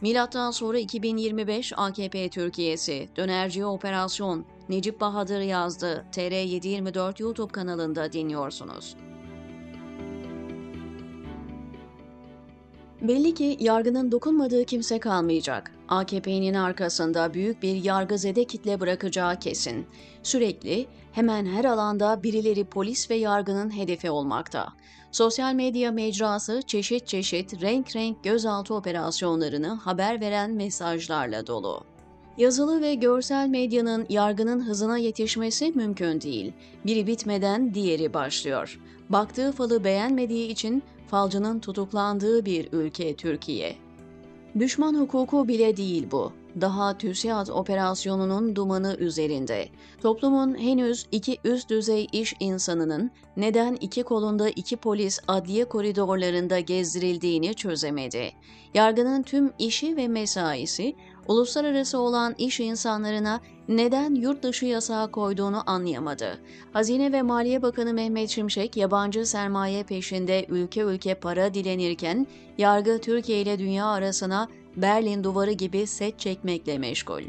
Milattan sonra 2025 AKP Türkiye'si, dönerci operasyon, Necip Bahadır yazdı. TR724 YouTube kanalında dinliyorsunuz. Belli ki yargının dokunmadığı kimse kalmayacak. AKP'nin arkasında büyük bir yargızede kitle bırakacağı kesin. Sürekli, hemen her alanda birileri polis ve yargının hedefi olmakta. Sosyal medya mecrası çeşit çeşit renk renk gözaltı operasyonlarını haber veren mesajlarla dolu. Yazılı ve görsel medyanın yargının hızına yetişmesi mümkün değil. Biri bitmeden diğeri başlıyor. Baktığı falı beğenmediği için falcının tutuklandığı bir ülke Türkiye. Düşman hukuku bile değil bu. Daha TÜSİAD operasyonunun dumanı üzerinde. Toplumun henüz iki üst düzey iş insanının neden iki kolunda iki polis adliye koridorlarında gezdirildiğini çözemedi. Yargının tüm işi ve mesaisi uluslararası olan iş insanlarına neden yurt dışı yasağı koyduğunu anlayamadı. Hazine ve Maliye Bakanı Mehmet Şimşek yabancı sermaye peşinde ülke ülke para dilenirken yargı Türkiye ile dünya arasına Berlin duvarı gibi set çekmekle meşgul.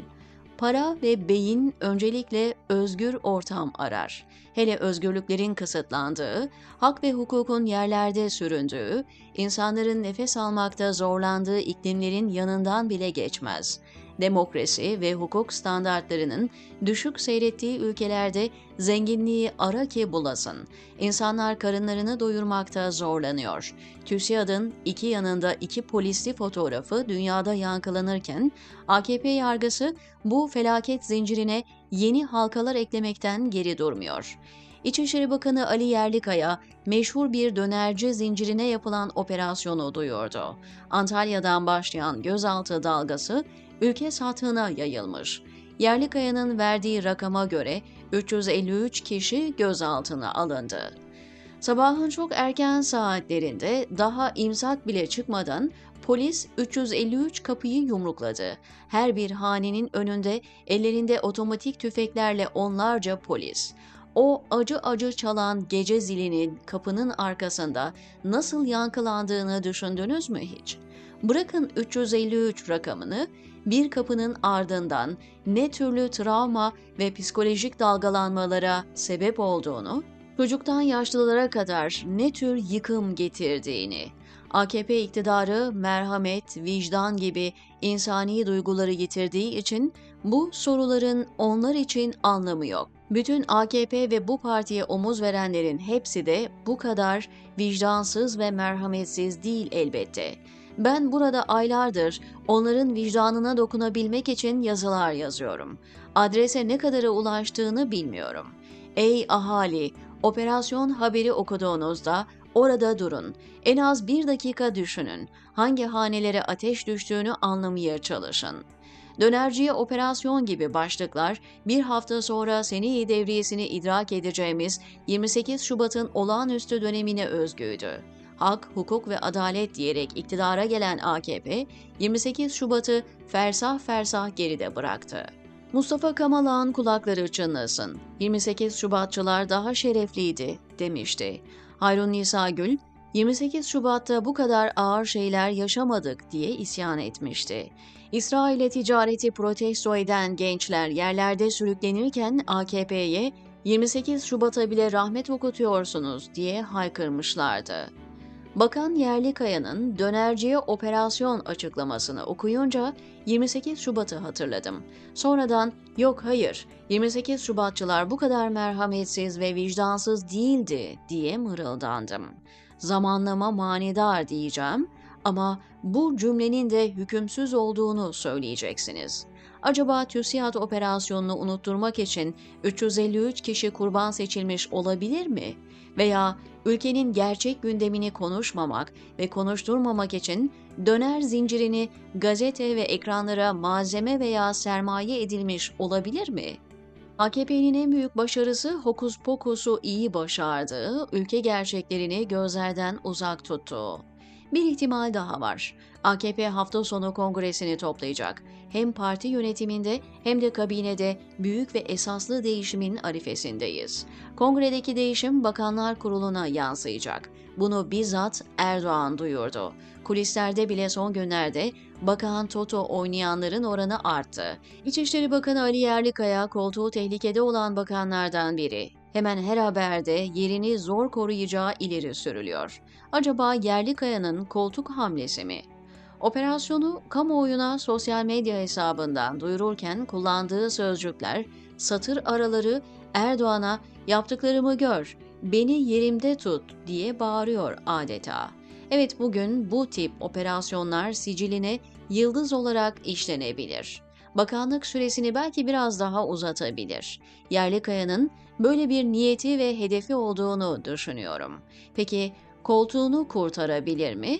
Para ve beyin öncelikle özgür ortam arar. Hele özgürlüklerin kısıtlandığı, hak ve hukukun yerlerde süründüğü, insanların nefes almakta zorlandığı iklimlerin yanından bile geçmez demokrasi ve hukuk standartlarının düşük seyrettiği ülkelerde zenginliği ara ki bulasın. İnsanlar karınlarını doyurmakta zorlanıyor. TÜSİAD'ın iki yanında iki polisli fotoğrafı dünyada yankılanırken AKP yargısı bu felaket zincirine yeni halkalar eklemekten geri durmuyor. İçişleri Bakanı Ali Yerlikaya meşhur bir dönerci zincirine yapılan operasyonu duyurdu. Antalya'dan başlayan gözaltı dalgası ülke satığına yayılmış. Yerlikaya'nın verdiği rakama göre 353 kişi gözaltına alındı. Sabahın çok erken saatlerinde daha imsak bile çıkmadan polis 353 kapıyı yumrukladı. Her bir hanenin önünde ellerinde otomatik tüfeklerle onlarca polis. O acı acı çalan gece zilinin kapının arkasında nasıl yankılandığını düşündünüz mü hiç? Bırakın 353 rakamını, bir kapının ardından ne türlü travma ve psikolojik dalgalanmalara sebep olduğunu, çocuktan yaşlılara kadar ne tür yıkım getirdiğini, AKP iktidarı merhamet, vicdan gibi insani duyguları yitirdiği için bu soruların onlar için anlamı yok. Bütün AKP ve bu partiye omuz verenlerin hepsi de bu kadar vicdansız ve merhametsiz değil elbette. Ben burada aylardır onların vicdanına dokunabilmek için yazılar yazıyorum. Adrese ne kadara ulaştığını bilmiyorum. Ey ahali, operasyon haberi okuduğunuzda orada durun. En az bir dakika düşünün. Hangi hanelere ateş düştüğünü anlamaya çalışın. Dönerciye operasyon gibi başlıklar bir hafta sonra seni devriyesini idrak edeceğimiz 28 Şubat'ın olağanüstü dönemine özgüydü hak, hukuk ve adalet diyerek iktidara gelen AKP, 28 Şubat'ı fersah fersah geride bıraktı. Mustafa Kamalağ'ın kulakları çınlasın. 28 Şubatçılar daha şerefliydi, demişti. Hayrun Nisa Gül, 28 Şubat'ta bu kadar ağır şeyler yaşamadık diye isyan etmişti. İsrail'e ticareti protesto eden gençler yerlerde sürüklenirken AKP'ye 28 Şubat'a bile rahmet okutuyorsunuz diye haykırmışlardı. Bakan Yerlikaya'nın dönerciye operasyon açıklamasını okuyunca 28 Şubat'ı hatırladım. Sonradan yok hayır 28 Şubatçılar bu kadar merhametsiz ve vicdansız değildi diye mırıldandım. Zamanlama manidar diyeceğim ama bu cümlenin de hükümsüz olduğunu söyleyeceksiniz. Acaba TÜSİAD operasyonunu unutturmak için 353 kişi kurban seçilmiş olabilir mi? Veya ülkenin gerçek gündemini konuşmamak ve konuşturmamak için döner zincirini gazete ve ekranlara malzeme veya sermaye edilmiş olabilir mi? AKP'nin en büyük başarısı hokus pokusu iyi başardığı, ülke gerçeklerini gözlerden uzak tuttu. Bir ihtimal daha var. AKP hafta sonu kongresini toplayacak. Hem parti yönetiminde hem de kabinede büyük ve esaslı değişimin arifesindeyiz. Kongredeki değişim Bakanlar Kurulu'na yansıyacak. Bunu bizzat Erdoğan duyurdu. Kulislerde bile son günlerde Bakan Toto oynayanların oranı arttı. İçişleri Bakanı Ali Yerlikaya koltuğu tehlikede olan bakanlardan biri. Hemen her haberde yerini zor koruyacağı ileri sürülüyor. Acaba Yerlikaya'nın koltuk hamlesi mi? Operasyonu kamuoyuna sosyal medya hesabından duyururken kullandığı sözcükler, satır araları Erdoğan'a yaptıklarımı gör, beni yerimde tut diye bağırıyor adeta. Evet bugün bu tip operasyonlar siciline yıldız olarak işlenebilir. Bakanlık süresini belki biraz daha uzatabilir. Yerlikaya'nın böyle bir niyeti ve hedefi olduğunu düşünüyorum. Peki koltuğunu kurtarabilir mi?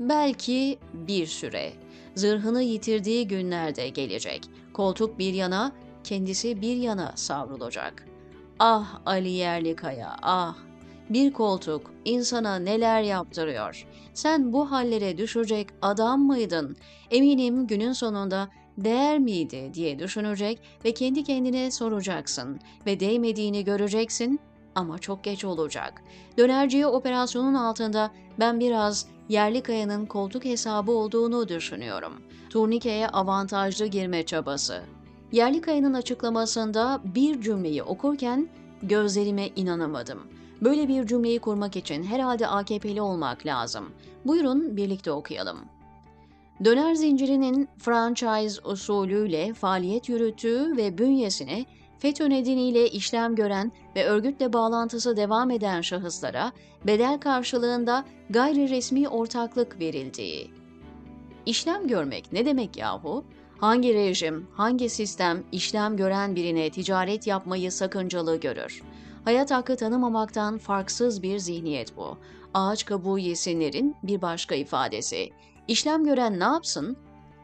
Belki bir süre. Zırhını yitirdiği günlerde gelecek. Koltuk bir yana, kendisi bir yana savrulacak. Ah Ali Yerlikaya, ah! Bir koltuk insana neler yaptırıyor. Sen bu hallere düşecek adam mıydın? Eminim günün sonunda değer miydi diye düşünecek ve kendi kendine soracaksın ve değmediğini göreceksin ama çok geç olacak. Dönerciye operasyonun altında ben biraz Yerlikaya'nın koltuk hesabı olduğunu düşünüyorum. Turnikeye avantajlı girme çabası. Yerlikaya'nın açıklamasında bir cümleyi okurken gözlerime inanamadım. Böyle bir cümleyi kurmak için herhalde AKP'li olmak lazım. Buyurun birlikte okuyalım. Döner zincirinin franchise usulüyle faaliyet yürüttüğü ve bünyesine FETÖ nedeniyle işlem gören ve örgütle bağlantısı devam eden şahıslara bedel karşılığında gayri resmi ortaklık verildiği. İşlem görmek ne demek yahu? Hangi rejim, hangi sistem işlem gören birine ticaret yapmayı sakıncalı görür? Hayat hakkı tanımamaktan farksız bir zihniyet bu. Ağaç kabuğu yesinlerin bir başka ifadesi. İşlem gören ne yapsın?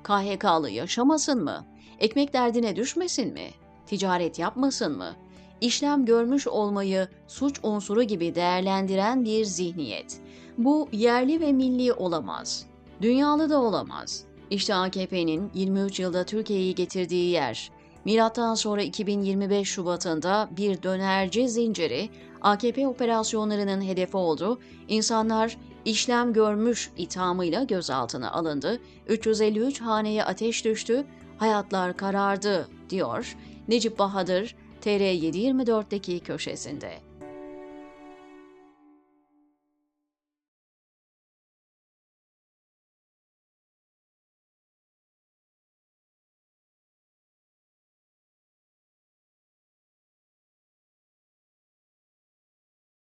KHK'lı yaşamasın mı? Ekmek derdine düşmesin mi? Ticaret yapmasın mı? İşlem görmüş olmayı suç unsuru gibi değerlendiren bir zihniyet. Bu yerli ve milli olamaz. Dünyalı da olamaz. İşte AKP'nin 23 yılda Türkiye'yi getirdiği yer. Milattan sonra 2025 Şubat'ında bir dönerci zinciri AKP operasyonlarının hedefi oldu. İnsanlar işlem görmüş ithamıyla gözaltına alındı. 353 haneye ateş düştü, hayatlar karardı diyor Necip Bahadır TR724'deki köşesinde.